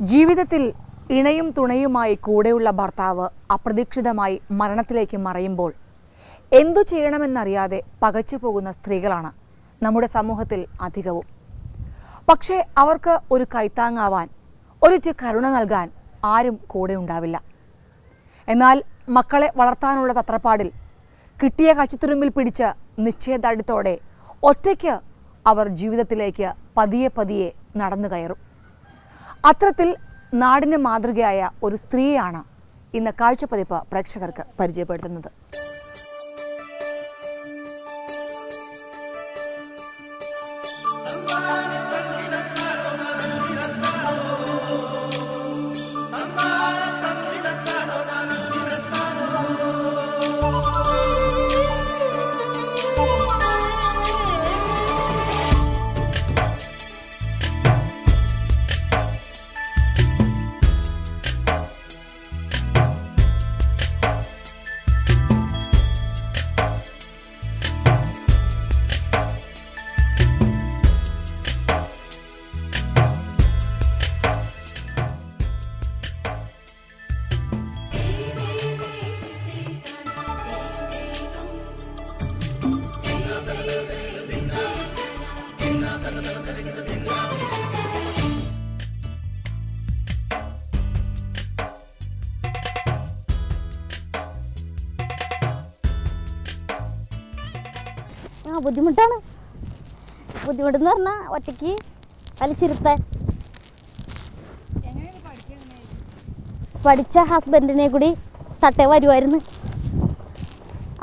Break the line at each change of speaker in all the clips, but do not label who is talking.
ജീവിതത്തിൽ ഇണയും തുണയുമായി കൂടെയുള്ള ഭർത്താവ് അപ്രതീക്ഷിതമായി മരണത്തിലേക്ക് മറയുമ്പോൾ എന്തു ചെയ്യണമെന്നറിയാതെ പകച്ചു പോകുന്ന സ്ത്രീകളാണ് നമ്മുടെ സമൂഹത്തിൽ അധികവും. പക്ഷേ അവർക്ക് ഒരു കൈത്താങ്ങാവാൻ ഒരിറ്റ് കരുണ നൽകാൻ ആരും കൂടെ ഉണ്ടാവില്ല. എന്നാൽ മക്കളെ വളർത്താനുള്ള തത്രപ്പാടിൽ കിട്ടിയ കച്ചിത്തുരുമ്പിൽ പിടിച്ച് നിശ്ചയദാർഢ്യത്തോടെ ഒറ്റയ്ക്ക് അവർ ജീവിതത്തിലേക്ക് പതിയെ പതിയെ നടന്നു കയറും. അത്തരത്തിൽ നാടിന് മാതൃകയായ ഒരു സ്ത്രീയാണ് ഇന്ന് കാഴ്ചപ്പതിപ്പ് പ്രേക്ഷകർക്ക് പരിചയപ്പെടുത്തുന്നത്.
ആ ബുദ്ധിമുട്ടാണ്. ബുദ്ധിമുട്ടെന്ന് പറഞ്ഞാൽ ഒറ്റയ്ക്ക് വലിച്ചിരുത്താൻ. പഠിച്ച ഹസ്ബൻഡിനെ കൂടി തട്ടേ വരുമായിരുന്നു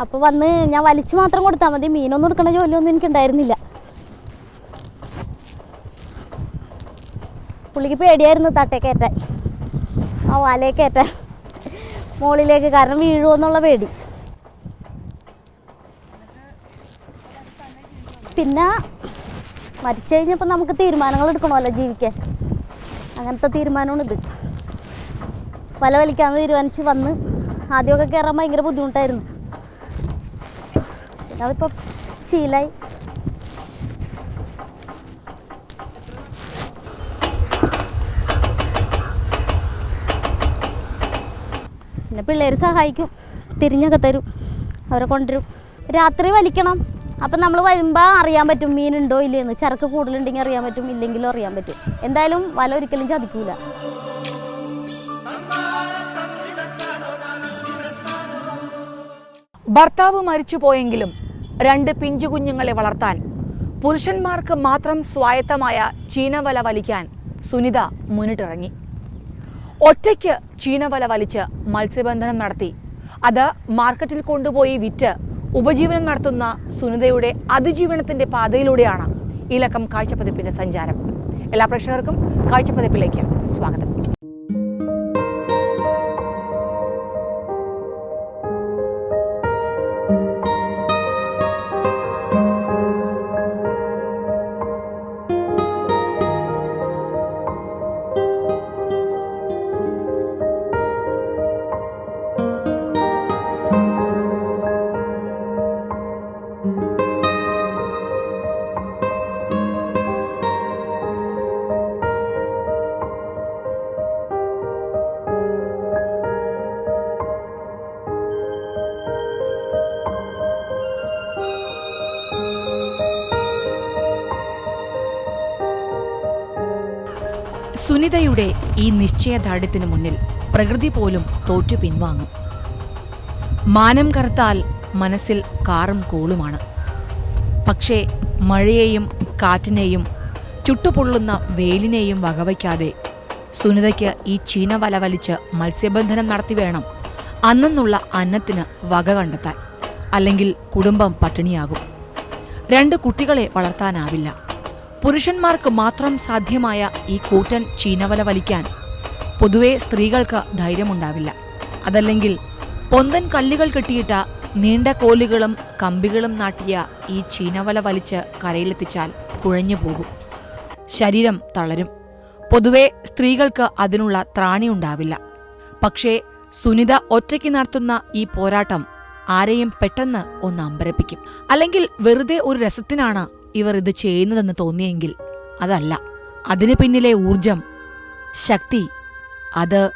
അപ്പോൾ വന്ന് ഞാൻ വലിച്ചു മാത്രം കൊടുത്താൽ മതി. മീനൊന്നും എടുക്കണ ജോലിയൊന്നും എനിക്കുണ്ടായിരുന്നില്ല. പുള്ളിക്ക് പേടിയായിരുന്നു തട്ടേ കയറ്റാൻ. ആ വലയെ കയറ്റാൻ. മുകളിലേക്ക് കാരണം വീഴുമെന്നുള്ള പേടി. പിന്നെ മരിച്ചു കഴിഞ്ഞപ്പോൾ നമുക്ക് തീരുമാനങ്ങൾ എടുക്കണമല്ലോ ജീവിക്കാൻ. അങ്ങനത്തെ തീരുമാനമാണ് ഇത്. വല വലിക്കാമെന്ന് തീരുമാനിച്ച് വന്ന് ആദ്യമൊക്കെ കയറാൻ ഭയങ്കര ബുദ്ധിമുട്ടായിരുന്നു. അതിപ്പോൾ ശീലായി. പിള്ളേർ സഹായിക്കും തിരിഞ്ഞൊക്കെ തരും അവരെ കൊണ്ടുവരും. രാത്രി വലിക്കണം. അപ്പം നമ്മൾ വരുമ്പോൾ അറിയാൻ പറ്റും മീനുണ്ടോ ഇല്ലയെന്ന് ചരക്ക് കൂടുതലുണ്ടെങ്കിൽ അറിയാൻ പറ്റും ഇല്ലെങ്കിലും അറിയാൻ പറ്റും. എന്തായാലും വല ഒരിക്കലും ചതിക്കൂല.
ഭർത്താവ് മരിച്ചു പോയെങ്കിലും രണ്ട് പിഞ്ചു കുഞ്ഞുങ്ങളെ വളർത്താൻ പുരുഷന്മാർക്ക് മാത്രം സ്വായത്തമായ ചീനവല വലിക്കാൻ സുനിത മുന്നിട്ടിറങ്ങി. ഒറ്റയ്ക്ക് ചീനവല വലിച്ച് മത്സ്യബന്ധനം നടത്തി. അത് മാർക്കറ്റിൽ കൊണ്ടുപോയി വിറ്റ് ഉപജീവനം നടത്തുന്ന സുനിതയുടെ അതിജീവനത്തിന്റെ പാതയിലൂടെയാണ് ഈ ലക്കം കാഴ്ചപ്പതിപ്പിന്റെ സഞ്ചാരം. എല്ലാ പ്രേക്ഷകർക്കും കാഴ്ചപ്പതിപ്പിലേക്ക് സ്വാഗതം. ഈ നിശ്ചയദാർഢ്യത്തിനു മുന്നിൽ പ്രകൃതി പോലും തോറ്റു പിൻവാങ്ങും. മാനം കറുത്താൽ മനസ്സിൽ കാറും കോളുമാണ്. പക്ഷേ മഴയെയും കാറ്റിനെയും ചുട്ടുപൊള്ളുന്ന വെയിലിനെയും വകവയ്ക്കാതെ സുനിതയ്ക്ക് ഈ ചീന വല വലിച്ച് മത്സ്യബന്ധനം നടത്തി വേണം. അന്നെന്നുള്ള അന്നത്തിന് വക കണ്ടെത്താൻ. അല്ലെങ്കിൽ കുടുംബം പട്ടിണിയാകും. രണ്ട് കുട്ടികളെ വളർത്താനാവില്ല. പുരുഷന്മാർക്ക് മാത്രം സാധ്യമായ ഈ കൂറ്റൻ ചീനവല വലിക്കാൻ പൊതുവെ സ്ത്രീകൾക്ക് ധൈര്യമുണ്ടാവില്ല. അതല്ലെങ്കിൽ പൊന്തൻ കല്ലുകൾ കെട്ടിയിട്ട നീണ്ട കോലുകളും കമ്പികളും നാട്ടിയ ഈ ചീനവല വലിച്ച് കരയിലെത്തിച്ചാൽ കുഴഞ്ഞു പോകും. ശരീരം തളരും. പൊതുവെ സ്ത്രീകൾക്ക് അതിനുള്ള ത്രാണിയുണ്ടാവില്ല പക്ഷേ സുനിത ഒറ്റയ്ക്ക് നടത്തുന്ന ഈ പോരാട്ടം ആരെയും പെട്ടെന്ന് ഒന്ന് അമ്പരപ്പിക്കും. അല്ലെങ്കിൽ വെറുതെ ഒരു രസത്തിനാണ് ഇവർ ഇത് ചെയ്യുന്നതെന്ന് തോന്നിയെങ്കിൽ അതല്ല. അതിന് പിന്നിലെ ഊർജം ശക്തി അത്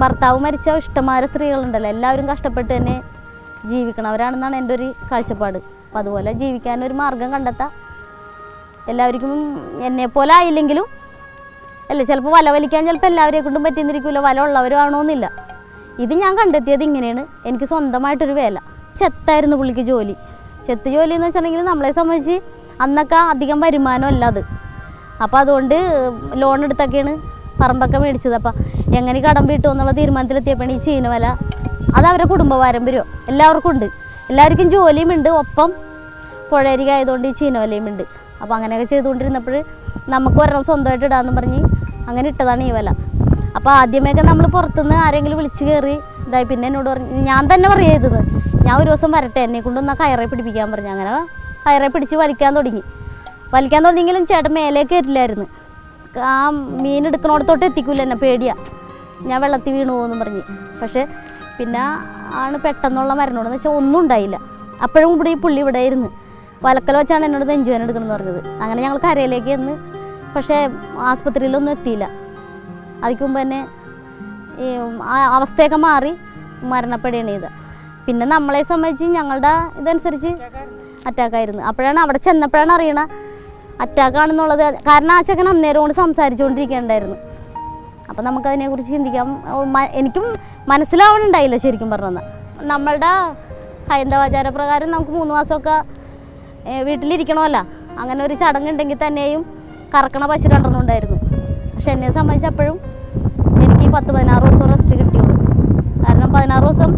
ഭർത്താവ് മരിച്ച ഇഷ്ടമായ സ്ത്രീകളുണ്ടല്ലോ. എല്ലാവരും കഷ്ടപ്പെട്ട് തന്നെ ജീവിക്കണവരാണെന്നാണ് എന്റെ ഒരു കാഴ്ചപ്പാട്. അപ്പം അതുപോലെ ജീവിക്കാൻ ഒരു മാർഗം കണ്ടെത്താം. എല്ലാവർക്കും എന്നെ പോലെ ആയില്ലെങ്കിലും അല്ല ചിലപ്പോൾ വല വലിക്കാൻ ചിലപ്പോൾ എല്ലാവരെ കൊണ്ടും പറ്റുന്നിരിക്കില്ല വല ഉള്ളവരാണോന്നില്ല ഇത് ഞാൻ കണ്ടെത്തിയത് ഇങ്ങനെയാണ്. എനിക്ക് സ്വന്തമായിട്ടൊരു വേല. ചെത്തായിരുന്നു പുള്ളിക്ക് ജോലി. ചെത്ത് ജോലി എന്ന് വെച്ചിട്ടുണ്ടെങ്കിൽ നമ്മളെ സംബന്ധിച്ച് അന്നൊക്കെ അധികം വരുമാനം അല്ല അത്. അപ്പോൾ അതുകൊണ്ട് ലോൺ എടുത്തൊക്കെയാണ് പറമ്പൊക്കെ മേടിച്ചത്. അപ്പം എങ്ങനെ കടം വീട്ടു എന്നുള്ള തീരുമാനത്തിലെത്തിയപ്പോഴാണ് ഈ ചീനവല അത് അവരുടെ കുടുംബ പാരമ്പര്യം. എല്ലാവർക്കും ഉണ്ട്. എല്ലാവർക്കും ജോലിയും ഉണ്ട്. ഒപ്പം പുഴയരിക ആയതുകൊണ്ട് ഈ ചീനവലയും ഉണ്ട്. അപ്പോൾ അങ്ങനെയൊക്കെ ചെയ്തുകൊണ്ടിരുന്നപ്പോൾ നമുക്ക് ഒരെണ്ണം സ്വന്തമായിട്ട് ഇടാമെന്ന് പറഞ്ഞ് അങ്ങനെ ഇട്ടതാണ് ഈ വല. അപ്പോൾ ആദ്യമേയൊക്കെ നമ്മൾ പുറത്തുനിന്ന് ആരെങ്കിലും വിളിച്ച് കയറി ഇതായി പിന്നെ എന്നോട് പറഞ്ഞു ഞാൻ തന്നെ പറയുക ചെയ്തത് ഞാൻ ഒരു ദിവസം വരട്ടെ എന്നെ കൊണ്ടൊന്ന് കയറെ പിടിപ്പിക്കാൻ പറഞ്ഞു. അങ്ങനെ കയറെ പിടിച്ച് വലിക്കാൻ തുടങ്ങി. വലിക്കാൻ തുടങ്ങിയെങ്കിലും ചേട്ടൻ മേലേക്ക് കയറ്റില്ലായിരുന്നു ആ മീൻ എടുക്കണോടത്തോട്ട് എത്തിക്കൂല എന്നെ പേടിയാ. ഞാൻ വെള്ളത്തിൽ വീണു പോകുമെന്ന് പറഞ്ഞ്. പക്ഷേ പിന്നെ ആണ് പെട്ടെന്നുള്ള മരണോടെന്ന് വെച്ചാൽ ഒന്നും ഉണ്ടായില്ല. അപ്പോഴും ഇവിടെ ഈ പുള്ളി ഇവിടെ ഇരുന്ന് വലക്കൽ വെച്ചാണ് എന്നോട് നെഞ്ചുവേന എടുക്കണമെന്ന് പറഞ്ഞത്. അങ്ങനെ ഞങ്ങൾ കരയിലേക്ക് ചെന്ന് പക്ഷേ ആസ്പത്രിയിലൊന്നും എത്തിയില്ല. അതിക്ക് തന്നെ ഈ അവസ്ഥയൊക്കെ മാറി മരണപ്പെടുകയാണ് ചെയ്തത്. പിന്നെ നമ്മളെ സംബന്ധിച്ച് ഞങ്ങളുടെ ഇതനുസരിച്ച് അറ്റാക്കായിരുന്നു. അപ്പോഴാണ് അവിടെ ചെന്നപ്പോഴാണ് അറിയണ അറ്റാക്കാണെന്നുള്ളത്. കാരണം ആ ചെക്കൻ അന്നേരം കൊണ്ട് സംസാരിച്ചുകൊണ്ടിരിക്കുകയുണ്ടായിരുന്നു അപ്പം നമുക്കതിനെക്കുറിച്ച് ചിന്തിക്കാം. എനിക്കും മനസ്സിലാവണുണ്ടായില്ല ശരിക്കും പറഞ്ഞാൽ നമ്മളുടെ ഹൈന്ദവാചാര പ്രകാരം നമുക്ക് മൂന്ന് മാസമൊക്കെ വീട്ടിലിരിക്കണമല്ല. അങ്ങനെ ഒരു ചടങ്ങുണ്ടെങ്കിൽ തന്നെയും കറക്കണ പശു രണ്ടെണ്ണം പക്ഷെ എന്നെ സംബന്ധിച്ചപ്പോഴും എനിക്ക് പത്ത് പതിനാറ് ദിവസം റെസ്റ്റ് കിട്ടിയുള്ളൂ. കാരണം പതിനാറ് ദിവസം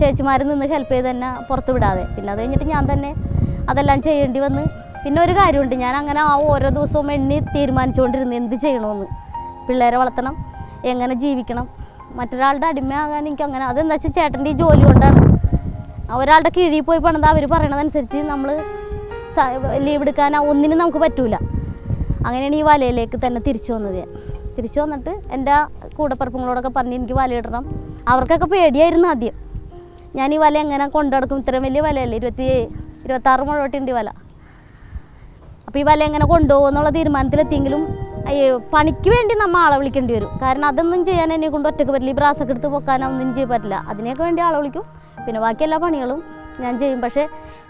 ചേച്ചിമാർ നിന്ന് ഹെൽപ്പ് ചെയ്ത് തന്നെ പുറത്ത് വിടാതെ. പിന്നെ അത് കഴിഞ്ഞിട്ട് ഞാൻ തന്നെ അതെല്ലാം ചെയ്യേണ്ടി വന്ന്. പിന്നെ ഒരു കാര്യമുണ്ട്. ഞാൻ അങ്ങനെ ആ ഓരോ ദിവസവും എണ്ണി തീരുമാനിച്ചുകൊണ്ടിരുന്നു. എന്ത് ചെയ്യണമെന്ന്? പിള്ളേരെ വളർത്തണം. എങ്ങനെ ജീവിക്കണം? മറ്റൊരാളുടെ അടിമയാകാൻ എനിക്ക് അങ്ങനെ അതെന്താ വെച്ചാൽ ചേട്ടന്റെ ഈ ജോലി കൊണ്ടാണ്. ഒരാളുടെ കീഴിൽ പോയി പണിത് അവർ പറയണതനുസരിച്ച് നമ്മൾ ലീവ് എടുക്കാൻ ഒന്നിനും നമുക്ക് പറ്റൂല. അങ്ങനെയാണ് ഈ വലയിലേക്ക് തന്നെ തിരിച്ചു വന്നത് ഞാൻ. തിരിച്ചു വന്നിട്ട് എന്റെ കൂടപ്പറപ്പുകളോടൊക്കെ പറഞ്ഞ് എനിക്ക് വലയിടണം. അവർക്കൊക്കെ പേടിയായിരുന്നു ആദ്യം. ഞാൻ ഈ വല എങ്ങനെ കൊണ്ടുനടക്കും? ഇത്രയും വലിയ വലയല്ലേ? ഇരുപത്തി ഇരുപത്താറ് മുഴവട്ടുണ്ട് ഈ വല. അപ്പോൾ ഈ വല എങ്ങനെ കൊണ്ടുപോകും എന്നുള്ള തീരുമാനത്തിലെത്തിയെങ്കിലും പണിക്ക് വേണ്ടി നമ്മൾ ആളെ വിളിക്കേണ്ടി വരും. കാരണം അതൊന്നും ചെയ്യാൻ എന്നെ കൊണ്ട് ഒറ്റയ്ക്ക് പറ്റില്ല. ഈ ബ്രാസൊക്കെ എടുത്ത് പൊക്കാനൊന്നും ചെയ്യാൻ പറ്റില്ല. അതിനൊക്കെ വേണ്ടി ആളെ വിളിക്കും. പിന്നെ ബാക്കി എല്ലാ പണികളും ഞാൻ ചെയ്യും. പക്ഷേ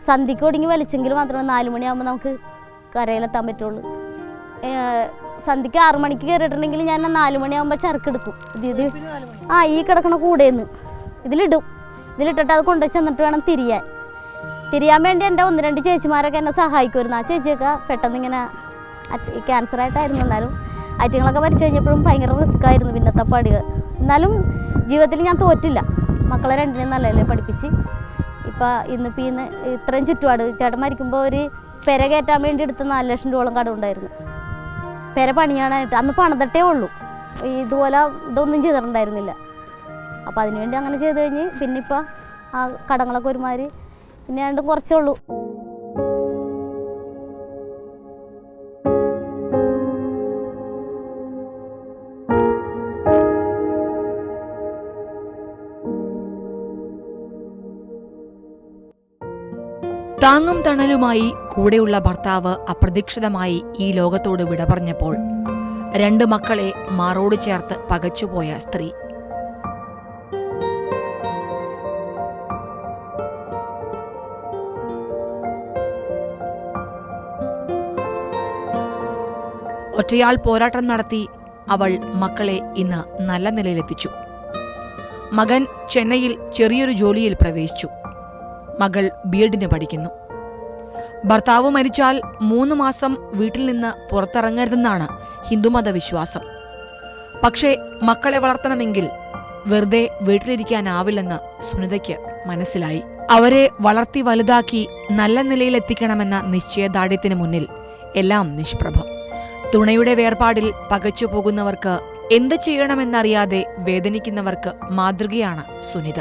സന്ധിക്ക് ഒടുങ്ങി വലിച്ചെങ്കിൽ മാത്രമേ നാല് മണിയാകുമ്പോൾ നമുക്ക് കരയിലെത്താൻ പറ്റുള്ളൂ. സന്ധിക്ക് ആറ് മണിക്ക് കയറിയിട്ടുണ്ടെങ്കിൽ ഞാൻ നാല് മണിയാകുമ്പോൾ ചരക്കെടുക്കും. ഇത് ഇത് ആ ഈ കിടക്കണ കൂടെയെന്ന് ഇതിലിടും. ഇതിലിട്ടിട്ട് അത് കൊണ്ടു ചെന്നിട്ട് വേണം തിരിയാൻ. തിരിയാൻ വേണ്ടി എന്റെ ഒന്ന് രണ്ട് ചേച്ചിമാരൊക്കെ എന്നെ സഹായിക്കുമായിരുന്നു. ആ ചേച്ചിയൊക്കെ പെട്ടെന്ന് ഇങ്ങനെ ക്യാൻസർ ആയിട്ടായിരുന്നു. എന്നാലും ഐറ്റങ്ങളൊക്കെ വരച്ചു കഴിഞ്ഞപ്പോഴും ഭയങ്കര റിസ്ക് ആയിരുന്നു പിന്നത്തെ പടികൾ എന്നാലും ജീവിതത്തിൽ ഞാൻ തോറ്റില്ല. മക്കളെ രണ്ടിനെയും നല്ലതല്ലേ പഠിപ്പിച്ച്. ഇപ്പം ഇന്നിപ്പോൾ ഇന്ന് ഇത്രയും ചുറ്റുപാട് ചേട്ടൻ മരിക്കുമ്പോൾ ഒരു പെര കയറ്റാൻ വേണ്ടി എടുത്ത് നാല് ലക്ഷം രൂപ രൂപയോളം കടമുണ്ടായിരുന്നു പെര പണിയാനായിട്ട് അന്ന് പണിതട്ടേ ഉള്ളൂ. ഇതുപോലെ ഇതൊന്നും ചെയ്തിട്ടുണ്ടായിരുന്നില്ല. അപ്പോൾ അതിനുവേണ്ടി അങ്ങനെ ചെയ്ത് കഴിഞ്ഞ് പിന്നെ ഇപ്പോൾ ആ കടങ്ങളൊക്കെ ഒരുമാതിരി പിന്നെ രണ്ടും കുറച്ചേ ഉള്ളൂ.
താങ്ങും തണലുമായി കൂടെയുള്ള ഭർത്താവ് അപ്രതീക്ഷിതമായി ഈ ലോകത്തോട് വിട പറഞ്ഞപ്പോൾ രണ്ട് മക്കളെ മാറോട് ചേർത്ത് പകച്ചുപോയ സ്ത്രീ. ഒറ്റയാൾ പോരാട്ടം നടത്തി അവൾ മക്കളെ ഇന്ന് നല്ല നിലയിലെത്തിച്ചു. മകൻ ചെന്നൈയിൽ ചെറിയൊരു ജോലിയിൽ പ്രവേശിച്ചു. മകൾ ബി എഡിന് പഠിക്കുന്നു. ഭർത്താവ് മരിച്ചാൽ മൂന്ന് മാസം വീട്ടിൽ നിന്ന് പുറത്തിറങ്ങരുതെന്നാണ് ഹിന്ദുമത വിശ്വാസം പക്ഷേ മക്കളെ വളർത്തണമെങ്കിൽ വെറുതെ വീട്ടിലിരിക്കാനാവില്ലെന്ന് സുനിതയ്ക്ക് മനസ്സിലായി. അവരെ വളർത്തി വലുതാക്കി നല്ല നിലയിലെത്തിക്കണമെന്ന നിശ്ചയദാർഢ്യത്തിന് മുന്നിൽ എല്ലാം നിഷ്പ്രഭം. തുണയുടെ വേർപാടിൽ പകച്ചു പോകുന്നവർക്ക് എന്ത് ചെയ്യണമെന്നറിയാതെ വേദനിക്കുന്നവർക്ക് മാതൃകയാണ് സുനിത.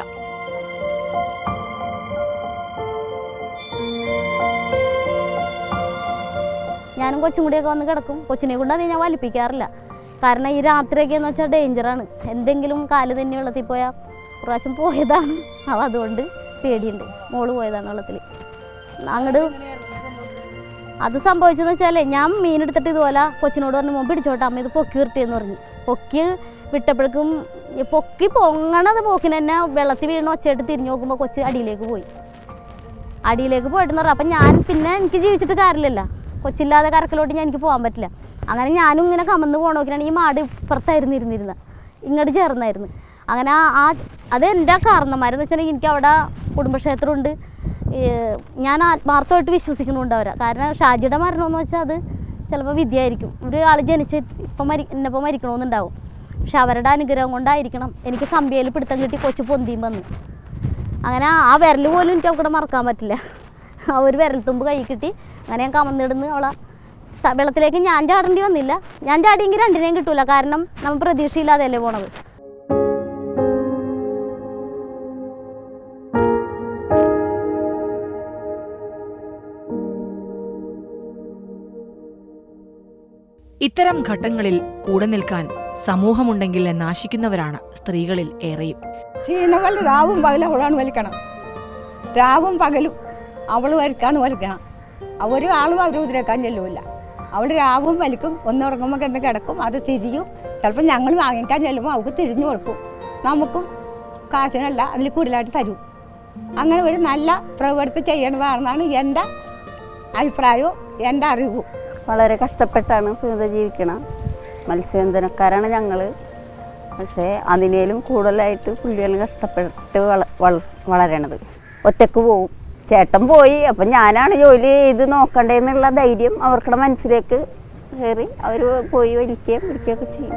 ഞാനും കൊച്ചും കൂടിയൊക്കെ വന്ന് കിടക്കും. കൊച്ചിനെ കൊണ്ട് ഞാൻ വലിപ്പിക്കാറില്ല. കാരണം ഈ രാത്രിയൊക്കെ എന്ന് വെച്ചാൽ ഡേഞ്ചറാണ്. എന്തെങ്കിലും കാൽ തന്നെ വെള്ളത്തിൽ പോയാൽ പ്രാവശ്യം പോയതാണ്. അവ അതുകൊണ്ട് പേടിയുണ്ട്. മോൾ പോയതാണ് വെള്ളത്തിൽ അങ്ങോട്ട് അത് സംഭവിച്ചതെന്ന് വെച്ചാൽ ഞാൻ മീൻ എടുത്തിട്ട് ഇതുപോലെ കൊച്ചിനോട് പറഞ്ഞു മുമ്പ് പിടിച്ചോട്ടെ അമ്മ ഇത് പൊക്കി വിരട്ടിയെന്ന് പറഞ്ഞു. പൊക്കി വിട്ടപ്പോഴേക്കും പൊക്കി പൊങ്ങണത് പോക്കിന് തന്നെ വെള്ളത്തിൽ വീണ് ഒച്ചയായിട്ട് തിരിഞ്ഞു നോക്കുമ്പോൾ കൊച്ച് അടിയിലേക്ക് പോയി. അടിയിലേക്ക് പോയിട്ടെന്ന് പറഞ്ഞു. അപ്പം ഞാൻ പിന്നെ എനിക്ക് ജീവിച്ചിട്ട് കാര്യമില്ലല്ലോ. കൊച്ചില്ലാതെ കരക്കലോട്ട് ഞാൻ എനിക്ക് പോകാൻ പറ്റില്ല. അങ്ങനെ ഞാനും ഇങ്ങനെ കമന്ന് പോകണ നോക്കിയാണ് ഈ മാട് ഇപ്പുറത്തായിരുന്നു ഇരുന്നിരുന്നത്. ഇങ്ങോട്ട് ചേർന്നായിരുന്നു. അങ്ങനെ ആ അത് എന്റെ കാരണന്മാരെന്ന് വെച്ചിട്ടുണ്ടെങ്കിൽ എനിക്ക് അവിടെ കുടുംബക്ഷേത്രമുണ്ട്. ഞാൻ ആത്മാർത്ഥമായിട്ട് വിശ്വസിക്കുന്നുണ്ട് അവരെ. കാരണം ഷാജിയുടെ മരണമെന്ന് വെച്ചാൽ അത് ചിലപ്പോൾ വിദ്യയായിരിക്കും ആൾ ജനിച്ച് ഇപ്പം മരി എന്നപ്പോൾ മരിക്കണമെന്നുണ്ടാവും പക്ഷെ അവരുടെ അനുഗ്രഹം കൊണ്ടായിരിക്കണം. എനിക്ക് കമ്പിയിൽ പിടുത്തം കിട്ടി കൊച്ചു പൊന്തിയും വന്നു. അങ്ങനെ ആ വിരൽ പോലും എനിക്ക് അവിടെ മറക്കാൻ പറ്റില്ല. ആ ഒരു വിരൽത്തുമ്പ് കൈ കിട്ടി. അങ്ങനെ ഞാൻ കമന്നിടുന്ന് അവളെ വെള്ളത്തിലേക്ക് ഞാൻ ചാടേണ്ടി വന്നില്ല. ഞാൻ ചാടിയെങ്കിൽ രണ്ടിനെയും കിട്ടൂല. കാരണം നമ്മൾ പ്രതീക്ഷയില്ലാതെയല്ലേ പോണത്.
ഇത്തരം ഘട്ടങ്ങളിൽ കൂടെ നിൽക്കാൻ സമൂഹമുണ്ടെങ്കിൽ നാശിക്കുന്നവരാണ് സ്ത്രീകളിൽ ഏറെയും.
ചീനവൽ രാവും പകലും അവളാണ് വലിക്കണം. രാവും പകലും അവൾ വലിക്കാണ് വലിക്കണം. ഒരു ആളും അവർ ഉതിരക്കാൻ അവൾ രാവും വലിക്കും ഒന്നുറങ്ങുമ്പോൾ കിടന്ന് കിടക്കും അത് തിരിയും. ചിലപ്പോൾ ഞങ്ങൾ വാങ്ങിക്കാൻ ചെല്ലുമ്പോൾ അവൾക്ക് തിരിഞ്ഞു കൊടുക്കും. നമുക്കും കാശിനല്ല അതിൽ കൂടുതലായിട്ട് തരും. അങ്ങനെ ഒരു നല്ല പ്രവൃത്തി ചെയ്യണതാണെന്നാണ് എന്റെ അഭിപ്രായവും എന്റെ അറിവും.
വളരെ കഷ്ടപ്പെട്ടാണ് സുനിത ജീവിക്കണം മത്സ്യബന്ധനക്കാരാണ് ഞങ്ങൾ പക്ഷേ അതിനേലും കൂടുതലായിട്ട് പുള്ളികൾ കഷ്ടപ്പെട്ട് വള വള വളരണത്. ഒറ്റയ്ക്ക് പോവും. ചേട്ടൻ പോയി. അപ്പം ഞാനാണ് ജോലി ചെയ്ത് നോക്കണ്ടേന്നുള്ള ധൈര്യം അവർക്കുടെ മനസ്സിലേക്ക് കയറി അവർ പോയി വലിക്കുകയും പിടിക്കുകയൊക്കെ ചെയ്യും.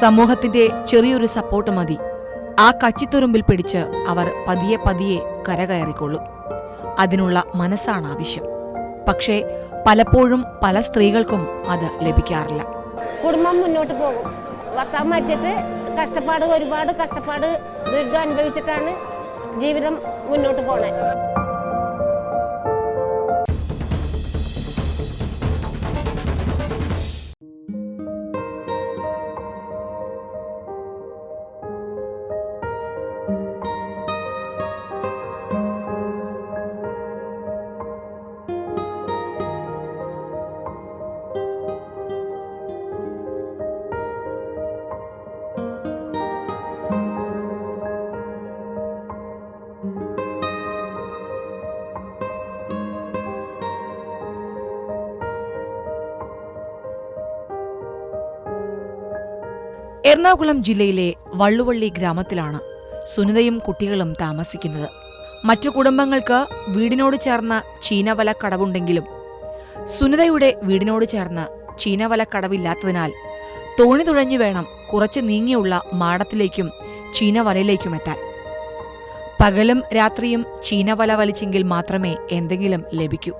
സമൂഹത്തിന്റെ ചെറിയൊരു സപ്പോർട്ട് മതി. ആ കച്ചിത്തുരുമ്പിൽ പിടിച്ച് അവർ പതിയെ പതിയെ കരകയറിക്കൊള്ളും അതിനുള്ള മനസ്സാണ് ആവശ്യം. പക്ഷേ പലപ്പോഴും പല സ്ത്രീകൾക്കും അത് ലഭിക്കാറില്ല.
കുടുംബം മുന്നോട്ട് പോകും. ഭർത്താവ് മാറ്റിയിട്ട് കഷ്ടപ്പാട് ഒരുപാട് കഷ്ടപ്പാട് ദുരിതം അനുഭവിച്ചിട്ടാണ് ജീവിതം മുന്നോട്ട് പോണേ.
എറണാകുളം ജില്ലയിലെ വള്ളുവള്ളി ഗ്രാമത്തിലാണ് സുനിതയും കുട്ടികളും താമസിക്കുന്നത്. മറ്റു കുടുംബങ്ങൾക്ക് വീടിനോട് ചേർന്ന ചീനവല കടവുണ്ടെങ്കിലും സുനിതയുടെ വീടിനോട് ചേർന്ന് ചീനവല കടവില്ലാത്തതിനാൽ തോണി തുഴഞ്ഞു വേണം കുറച്ച് നീങ്ങിയുള്ള മാടത്തിലേക്കും ചീനവലയിലേക്കും എത്താൻ. പകലും രാത്രിയും ചീനവല വലിച്ചെങ്കിൽ മാത്രമേ എന്തെങ്കിലും ലഭിക്കൂ.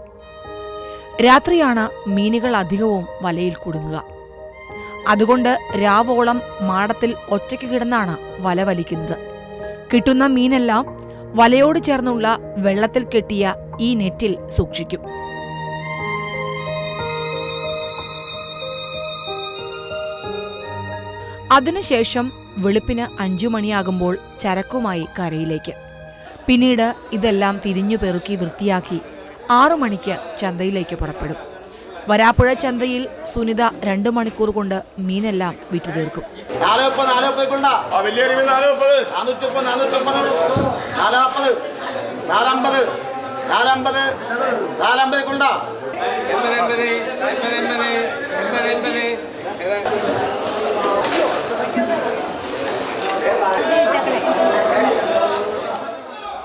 രാത്രിയാണ് മീനുകൾ അധികവും വലയിൽ കുടുങ്ങുക. അതുകൊണ്ട് രാവോളം മാടത്തിൽ ഒറ്റയ്ക്ക് കിടന്നാണ് വല വലിക്കുന്നത്. കിട്ടുന്ന മീനെല്ലാം വലയോട് ചേർന്നുള്ള വെള്ളത്തിൽ കെട്ടിയ ഈ നെറ്റിൽ സൂക്ഷിക്കും. അതിനുശേഷം വെളുപ്പിന് അഞ്ചു മണിയാകുമ്പോൾ ചരക്കുമായി കരയിലേക്ക്. പിന്നീട് ഇതെല്ലാം തിരിഞ്ഞു പെറുക്കി വൃത്തിയാക്കി ആറു മണിക്ക് ചന്തയിലേക്ക് പുറപ്പെടും. വരാപ്പുഴ ചന്തയിൽ സുനിത രണ്ടു മണിക്കൂർ കൊണ്ട് മീനെല്ലാം വിറ്റു തീർക്കും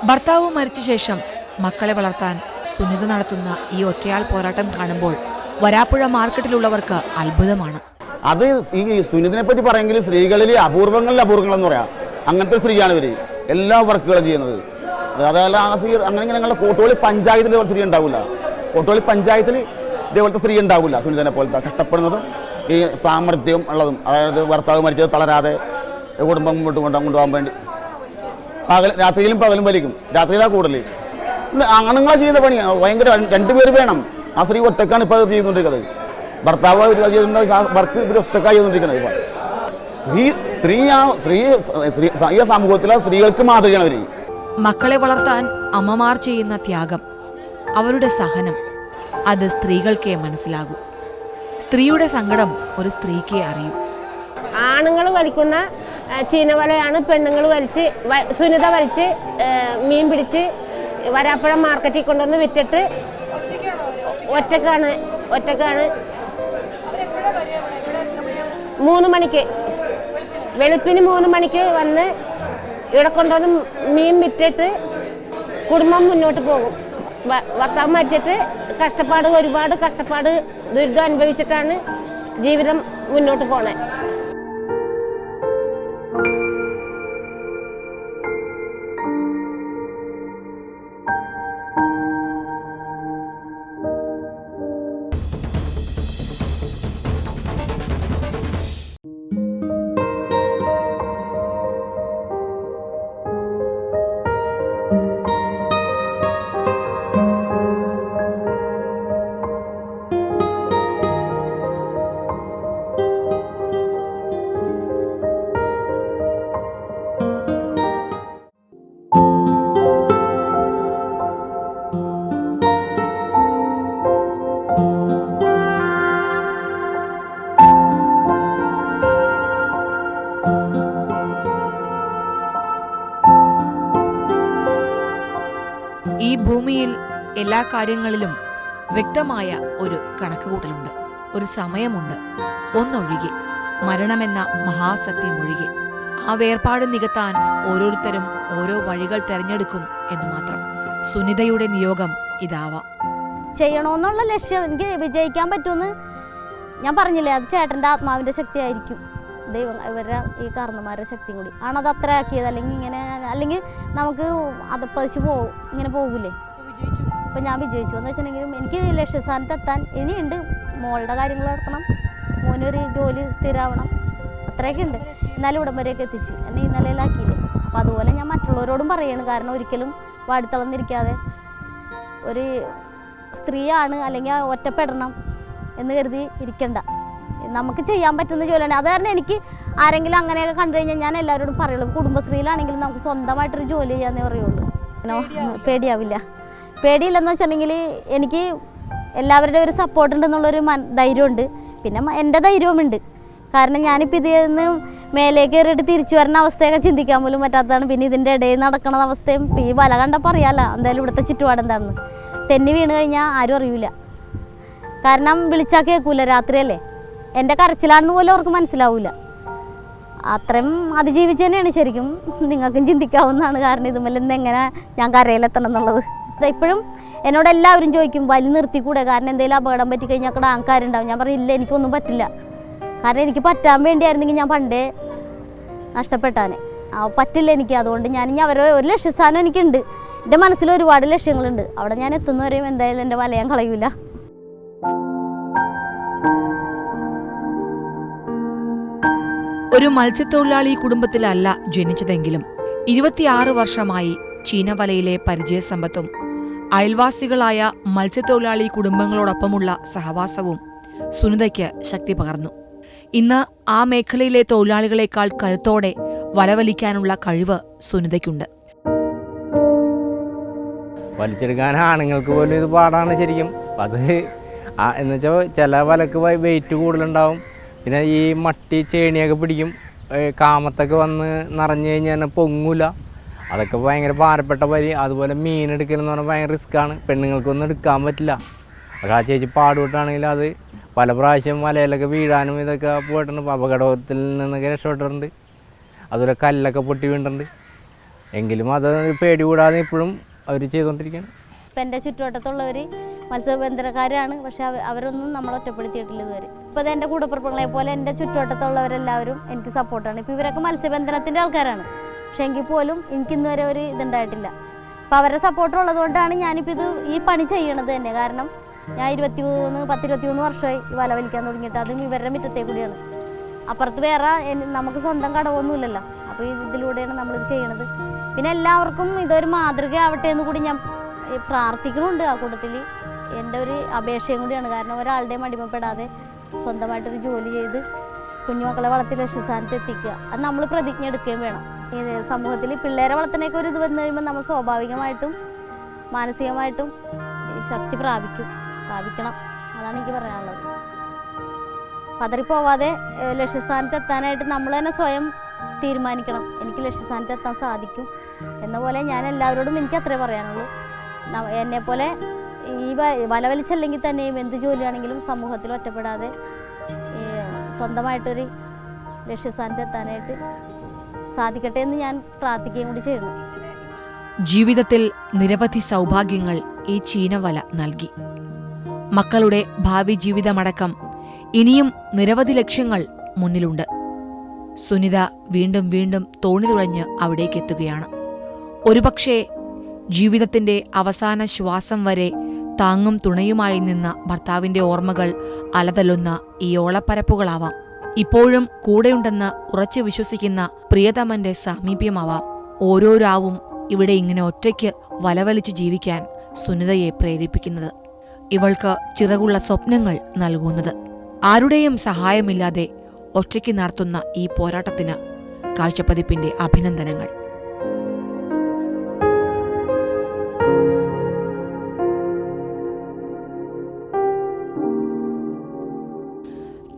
ഭർത്താവ് മരിച്ച ശേഷം മക്കളെ വളർത്താൻ സുനിത നടത്തുന്ന ഈ ഒറ്റയാൾ പോരാട്ടം കാണുമ്പോൾ വരാപ്പുഴ മാർക്കറ്റിലുള്ളവർക്ക് അത്ഭുതമാണ്.
അത് ഈ സുനിതിനെ പറ്റി പറയുമെങ്കിൽ സ്ത്രീകളിൽ അപൂർവങ്ങളിൽ അപൂർവങ്ങൾ എന്ന് പറയാം. അങ്ങനത്തെ സ്ത്രീയാണ് ഇവർ. എല്ലാ വർക്കുകളും ചെയ്യുന്നത്. അതല്ല അങ്ങനെ ഞങ്ങളുടെ പഞ്ചായത്തിൽ ഇതുപോലെ സ്ത്രീ ഉണ്ടാവില്ല. കോട്ടോളി പഞ്ചായത്തിൽ ഇതേപോലത്തെ സ്ത്രീ ഉണ്ടാവില്ല സുനിതനെ പോലത്തെ. കഷ്ടപ്പെടുന്നതും ഈ സാമർഥ്യം ഉള്ളതും അതായത് ഭർത്താവ് മരിച്ചത് തളരാതെ കുടുംബം മുന്നോട്ട് കൊണ്ടു കൊണ്ടുപോകാൻ വേണ്ടി. പകൽ രാത്രിയിലും പകലും വലിക്കും. രാത്രിയിലാണ് കൂടുതൽ ആണുങ്ങളെ ചെയ്യുന്ന പണിയാണ് ഭയങ്കര രണ്ടുപേര് വേണം. ആ സ്ത്രീ ഒറ്റക്കാണ് ഇപ്പോൾ ചെയ്തുകൊണ്ടിരിക്കുന്നത് ഭർത്താവ് വർക്ക് ഇവർ ഒറ്റക്കായി ചെയ്തുകൊണ്ടിരിക്കുന്നത് ഇപ്പോൾ സ്ത്രീ സ്ത്രീ ആ സ്ത്രീ സ്ത്രീ ഈ സമൂഹത്തിലെ സ്ത്രീകൾക്ക് മാതൃകയാണ് അവർ
മക്കളെ വളർത്താൻ അമ്മമാർ ചെയ്യുന്ന ത്യാഗം അവരുടെ സഹനം അത് സ്ത്രീകൾക്കേ മനസ്സിലാകൂ. സ്ത്രീയുടെ സങ്കടം ഒരു സ്ത്രീക്കേ അറിയൂ.
ആണുങ്ങൾ വലിക്കുന്ന ചീന ചീനവലയാണ് പെണ്ണുങ്ങൾ വലിച്ച് സുനിത വലിച്ച് മീൻ പിടിച്ച് വരാപ്പുഴ മാർക്കറ്റിൽ കൊണ്ടുവന്ന് വിറ്റിട്ട് ഒറ്റക്കാണ് ഒറ്റക്കാണ്. മൂന്ന് മണിക്ക്. വെളുപ്പിന് മൂന്ന് മണിക്ക് വന്ന് ഇവിടെ കൊണ്ടുവന്ന് മീൻ വിറ്റിട്ട് കുടുംബം മുന്നോട്ട് പോകും. ഭർത്താവ് മരിച്ചിട്ട് കഷ്ടപ്പാട് ഒരുപാട് കഷ്ടപ്പാട് ദുരിതം അനുഭവിച്ചിട്ടാണ് ജീവിതം മുന്നോട്ട് പോണേ.
കാര്യങ്ങളിലും വ്യക്തമായ ഒരു കണക്കുകൂട്ടലുണ്ട്. ഒരു സമയമുണ്ട്. ഒന്നൊഴികെ. മരണമെന്ന മഹാസത്യം ഒഴികെ. ആ വേർപാട് നികത്താൻ ഓരോരുത്തരും ഓരോ വഴികൾ തിരഞ്ഞെടുക്കും എന്ന് മാത്രം. സുനിതയുടെ നിയോഗം ഇതാവാം.
ചെയ്യണമെന്നുള്ള ലക്ഷ്യം എനിക്ക് വിജയിക്കാൻ പറ്റുമെന്ന് ഞാൻ പറഞ്ഞില്ലേ അത് ചേട്ടന്റെ ആത്മാവിന്റെ ശക്തിയായിരിക്കും. ദൈവം ഇവരുടെ ഈ കാരണന്മാരുടെ ശക്തിയും കൂടി. ആണത് അത്ര ആക്കിയത് അല്ലെങ്കിൽ ഇങ്ങനെ അല്ലെങ്കിൽ നമുക്ക് അത് പതിച്ച് പോകും ഇങ്ങനെ പോകില്ലേ ഇപ്പം ഞാൻ വിജയിച്ചു എന്ന് വെച്ചിട്ടുണ്ടെങ്കിലും എനിക്ക് ലക്ഷ്യസ്ഥാനത്ത് എത്താൻ ഇനിയുണ്ട്. മോളുടെ കാര്യങ്ങൾ നടക്കണം മോനൊരു ജോലി സ്ഥിരമാവണം അത്രയൊക്കെ ഉണ്ട്. എന്നാലും ഇവിടം വരെയൊക്കെ എത്തിച്ച് എന്നെ ഈ നിലയിലാക്കിയില്ലേ. അപ്പോൾ അതുപോലെ ഞാൻ മറ്റുള്ളവരോടും പറയാണ്. കാരണം ഒരിക്കലും വാടിത്തളർന്നിരിക്കാതെ ഒരു സ്ത്രീയാണ് അല്ലെങ്കിൽ ഒറ്റപ്പെടണം എന്ന് കരുതി ഇരിക്കണ്ട. നമുക്ക് ചെയ്യാൻ പറ്റുന്ന ജോലിയാണ്. അത് കാരണം എനിക്ക് ആരെങ്കിലും അങ്ങനെയൊക്കെ കണ്ടു കഴിഞ്ഞാൽ ഞാൻ എല്ലാവരോടും പറയുള്ളൂ കുടുംബശ്രീയിലാണെങ്കിലും നമുക്ക് സ്വന്തമായിട്ടൊരു ജോലി ചെയ്യാന്നേ പറയുള്ളൂ. പേടിയാവില്ല. പേടിയില്ലെന്ന് വെച്ചിട്ടുണ്ടെങ്കിൽ എനിക്ക് എല്ലാവരുടെ ഒരു സപ്പോർട്ട് ഉണ്ടെന്നുള്ളൊരു ധൈര്യമുണ്ട്. പിന്നെ എന്റെ ധൈര്യവുമുണ്ട്. കാരണം ഞാനിപ്പോൾ ഇതിൽ നിന്ന് മേലേക്ക് കയറിയിട്ട് തിരിച്ചു വരുന്ന അവസ്ഥയൊക്കെ ചിന്തിക്കാൻ പോലും പറ്റാത്തതാണ്. പിന്നെ ഇതിന്റെ ഇടയിൽ നടക്കണ അവസ്ഥയും ഈ വല കണ്ടപ്പോൾ അറിയാമല്ലോ എന്തായാലും ഇവിടുത്തെ ചുറ്റുപാട് എന്താണെന്ന്. തെന്നി വീണ് കഴിഞ്ഞാൽ ആരും അറിയില്ല കാരണം വിളിച്ചാൽ കേൾക്കൂല രാത്രിയല്ലേ? എന്റെ കരച്ചിലാണെന്ന് പോലും അവർക്ക് മനസ്സിലാവില്ല അത്രയും അതിജീവിച്ച് തന്നെയാണ് ശരിക്കും നിങ്ങൾക്കും ചിന്തിക്കാവുന്നതാണ് കാരണം ഇതുമല്ലെന്ന് എങ്ങനെ ഞാൻ കരയിലെത്തണം എന്നുള്ളത്. ഇപ്പോഴും എന്നോട് എല്ലാവരും ചോദിക്കും വലി നിർത്തിക്കൂടെ? കാരണം എന്തെങ്കിലും അപകടം പറ്റി കഴിഞ്ഞാൽ അവിടെ ആൾക്കാരുണ്ടാവും ഞാൻ പറയും ഇല്ല എനിക്കൊന്നും പറ്റില്ല. കാരണം എനിക്ക് പറ്റാൻ വേണ്ടിയായിരുന്നെങ്കിൽ ഞാൻ പണ്ടേ നഷ്ടപ്പെട്ടാനെ. ആ പറ്റില്ല എനിക്ക്. അതുകൊണ്ട് ഞാൻ ഇനി അവരെ ഒരു ലക്ഷ്യസ്ഥാനം എനിക്കുണ്ട്. എന്റെ മനസ്സിൽ ഒരുപാട് ലക്ഷ്യങ്ങളുണ്ട്. അവിടെ ഞാൻ എത്തുന്നവരെയും എന്തായാലും എന്റെ വലയം കളയൂല.
ഒരു മത്സ്യത്തൊഴിലാളി കുടുംബത്തിലല്ല ജനിച്ചതെങ്കിലും ഇരുപത്തിയാറ് വർഷമായി ചീനവലയിലെ പരിചയസമ്പത്തും അയൽവാസികളായ മത്സ്യത്തൊഴിലാളി കുടുംബങ്ങളോടൊപ്പമുള്ള സഹവാസവും സുനിതയ്ക്ക് ശക്തി പകർന്നു. ഇന്ന് ആ മേഖലയിലെ തൊഴിലാളികളെക്കാൾ കരുത്തോടെ വലവലിക്കാനുള്ള കഴിവ് സുനിതയ്ക്കുണ്ട്.
വലിച്ചെടുക്കാൻ ആണുങ്ങൾക്ക് പോലും ഇത് പാടാണ് ശരിക്കും. അത് എന്ന് വെച്ചാൽ ചില വലക്ക് വെയിറ്റ് കൂടുതലുണ്ടാവും. പിന്നെ ഈ മട്ടി ചേണിയൊക്കെ പിടിക്കും. കാമത്തൊക്കെ വന്ന് നിറഞ്ഞു കഴിഞ്ഞാൽ പൊങ്ങൂല. അതൊക്കെ ഭയങ്കര ഭാരപ്പെട്ട പരി അതുപോലെ മീൻ എടുക്കലെന്ന് പറഞ്ഞാൽ ഭയങ്കര റിസ്ക്കാണ് പെണ്ണുങ്ങൾക്കൊന്നും എടുക്കാൻ പറ്റില്ല. അപ്പോൾ ആ ചേച്ചി പാടുപെട്ടാണെങ്കിൽ അത് പല പ്രാവശ്യം വലയിലൊക്കെ വീഴാനും ഇതൊക്കെ പോയിട്ടുണ്ട്. അപകടത്തിൽ നിന്നൊക്കെ രക്ഷപ്പെട്ടിട്ടുണ്ട്. അതുപോലെ കല്ലൊക്കെ പൊട്ടി വീണിട്ടുണ്ട്. എങ്കിലും അത് പേടി കൂടാതെ ഇപ്പോഴും അവർ ചെയ്തുകൊണ്ടിരിക്കുകയാണ്.
ഇപ്പം എന്റെ ചുറ്റുവട്ടത്തുള്ളവർ മത്സ്യബന്ധനക്കാരാണ്. പക്ഷെ അവരൊന്നും നമ്മൾ ഒറ്റപ്പെടുത്തിയിട്ടില്ല ഇതുവരെ. ഇപ്പോൾ എന്റെ കൂടപ്പുറപ്പുകളെ പോലെ എന്റെ ചുറ്റുവട്ടത്തുള്ളവരെല്ലാവരും എനിക്ക് സപ്പോർട്ടാണ് ഇപ്പോൾ ഇവരൊക്കെ മത്സ്യബന്ധനത്തിന്റെ ആൾക്കാരാണ്. പക്ഷെ എങ്കിൽ പോലും എനിക്ക് ഇന്ന് വരെ ഒരു ഇതുണ്ടായിട്ടില്ല. അപ്പോൾ അവരുടെ സപ്പോർട്ട് ഉള്ളതുകൊണ്ടാണ് ഞാനിപ്പോൾ ഇത് ഈ പണി ചെയ്യണത് തന്നെ. കാരണം ഞാൻ ഇരുപത്തി മൂന്ന് പത്തിരുപത്തി മൂന്ന് വർഷമായി വല വലിക്കാൻ തുടങ്ങിയിട്ട് അതും ഇവരുടെ മുറ്റത്തെ കൂടിയാണ്. അപ്പുറത്ത് വേറെ നമുക്ക് സ്വന്തം കടവൊന്നുമില്ലല്ലോ. അപ്പോൾ ഇതിലൂടെയാണ് നമ്മളിത് ചെയ്യണത്. പിന്നെ എല്ലാവർക്കും ഇതൊരു മാതൃകയാവട്ടെ എന്ന് കൂടി ഞാൻ പ്രാർത്ഥിക്കുന്നുണ്ട് ആ കൂട്ടത്തിൽ. എന്റെ ഒരു അപേക്ഷയും കൂടിയാണ്. കാരണം ഒരാളുടെയും അടിമപ്പെടാതെ സ്വന്തമായിട്ടൊരു ജോലി ചെയ്ത് കുഞ്ഞുമക്കളെ വളർത്തി ലക്ഷ്യസ്ഥാനത്ത് എത്തിക്കുക. അത് നമ്മൾ പ്രതിജ്ഞ എടുക്കുകയും വേണം. സമൂഹത്തിൽ പിള്ളേരെ വളർത്തണേക്ക് ഒരു ഇത് വന്നു കഴിയുമ്പോൾ നമ്മൾ സ്വാഭാവികമായിട്ടും മാനസികമായിട്ടും ശക്തി പ്രാപിക്കും പ്രാപിക്കണം അതാണ് എനിക്ക് പറയാനുള്ളത്. പതറിപ്പോവാതെ പോവാതെ ലക്ഷ്യസ്ഥാനത്ത് എത്താനായിട്ട് നമ്മൾ തന്നെ സ്വയം തീരുമാനിക്കണം. എനിക്ക് ലക്ഷ്യസ്ഥാനത്ത് എത്താൻ സാധിക്കും എന്ന പോലെ ഞാൻ എല്ലാവരോടും എനിക്ക് അത്രേ പറയാനുള്ളൂ. എന്നെ എന്നെപ്പോലെ ഈ വലവലിച്ചല്ലെങ്കിൽ വല വലിച്ചല്ലെങ്കിൽ തന്നെയും എന്ത് ജോലിയാണെങ്കിലും സമൂഹത്തിൽ ഒറ്റപ്പെടാതെ സ്വന്തമായിട്ടൊരു ലക്ഷ്യസ്ഥാനത്ത് എത്താനായിട്ട് സാധിക്കട്ടെ എന്ന് ഞാൻ പ്രാർത്ഥിക്കുകയും കൂടി ചെയ്യുന്നു.
ജീവിതത്തിൽ നിരവധി സൗഭാഗ്യങ്ങൾ ഈ ചീനവല നൽകി. മക്കളുടെ ഭാവി ജീവിതമടക്കം ഇനിയും നിരവധി ലക്ഷ്യങ്ങൾ മുന്നിലുണ്ട്. സുനിത വീണ്ടും വീണ്ടും തോണി തുഴഞ്ഞ് അവിടേക്ക് എത്തുകയാണ്. ഒരുപക്ഷേ ജീവിതത്തിന്റെ അവസാന ശ്വാസം വരെ താങ്ങും തുണയുമായി നിന്ന ഭർത്താവിന്റെ ഓർമ്മകൾ അലതല്ലുന്ന ഈ ഓളപ്പരപ്പുകളാവാം. ഇപ്പോഴും കൂടെയുണ്ടെന്ന് ഉറച്ചു വിശ്വസിക്കുന്ന പ്രിയതമന്റെ സാമീപ്യമാവാം. ഓരോ രാവും ഇവിടെ ഇങ്ങനെ ഒറ്റയ്ക്ക് വലവലിച്ച് ജീവിക്കാൻ സുനിതയെ പ്രേരിപ്പിക്കുന്നത്. ഇവൾക്ക് ചിറകുള്ള സ്വപ്നങ്ങൾ നൽകുന്നത്. ആരുടെയും സഹായമില്ലാതെ ഒറ്റയ്ക്ക് നടത്തുന്ന ഈ പോരാട്ടത്തിന് കാഴ്ചപ്പതിപ്പിന്റെ അഭിനന്ദനങ്ങൾ.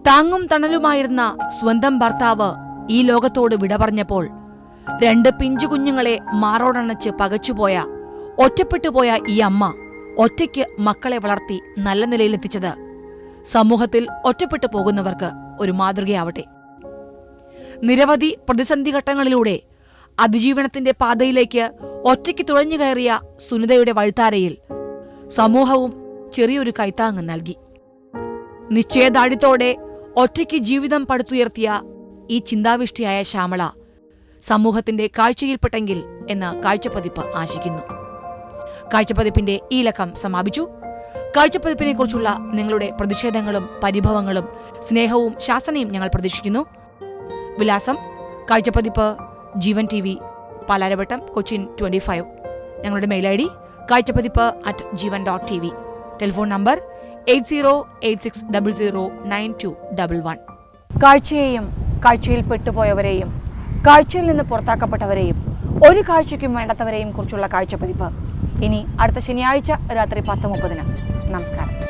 താങ്ങും തണലുമായിരുന്ന സ്വന്തം ഭർത്താവ് ഈ ലോകത്തോട് വിട പറഞ്ഞപ്പോൾ രണ്ട് പിഞ്ചു കുഞ്ഞുങ്ങളെ മാറോടണച്ച് പകച്ചുപോയ ഒറ്റപ്പെട്ടുപോയ ഈ അമ്മ ഒറ്റയ്ക്ക് മക്കളെ വളർത്തി നല്ല നിലയിലെത്തിച്ചത്. സമൂഹത്തിൽ ഒറ്റപ്പെട്ടു പോകുന്നവർക്ക് ഒരു മാതൃകയാവട്ടെ. നിരവധി പ്രതിസന്ധി ഘട്ടങ്ങളിലൂടെ അതിജീവനത്തിന്റെ പാതയിലേക്ക് ഒറ്റയ്ക്ക് തുഴഞ്ഞു കയറിയ സുനിതയുടെ വഴുത്താരയിൽ സമൂഹവും ചെറിയൊരു കൈത്താങ്ങ് നൽകി. നിശ്ചയദാഢ്യത്തോടെ ഒറ്റയ്ക്ക് ജീവിതം പടുത്തുയർത്തിയ ഈ ചിന്താവിഷ്ടിയായ ശ്യാമള സമൂഹത്തിന്റെ കാഴ്ചയിൽപ്പെട്ടെങ്കിൽ എന്ന കാഴ്ചപ്പതിപ്പ് ആശിക്കുന്നു. കാഴ്ചപ്പതിപ്പിന്റെ ഈ ലക്കം സമാപിച്ചു. കാഴ്ചപ്പതിപ്പിനെ കുറിച്ചുള്ള നിങ്ങളുടെ പ്രതിഷേധങ്ങളും പരിഭവങ്ങളും സ്നേഹവും ശാസനയും ഞങ്ങൾ പ്രതീക്ഷിക്കുന്നു. വിലാസം കാഴ്ചപ്പതിപ്പ് Jeevan T V Palarivattom Cochin twenty five. ഞങ്ങളുടെ mail I D കാഴ്ചപ്പതിപ്പ് at Jeevan dot T V. Telephone number eight zero eight six double zero nine two double one. കാഴ്ചയെയും കാഴ്ചയിൽ പെട്ടുപോയവരെയും കാഴ്ചയിൽ നിന്ന് പുറത്താക്കപ്പെട്ടവരെയും ഒരു കാഴ്ചയ്ക്കും വേണ്ടാത്തവരെയും കുറിച്ചുള്ള കാഴ്ചപ്പതിപ്പ്. ഇനി അടുത്ത ശനിയാഴ്ച രാത്രി പത്ത് മുപ്പതിന്. നമസ്കാരം.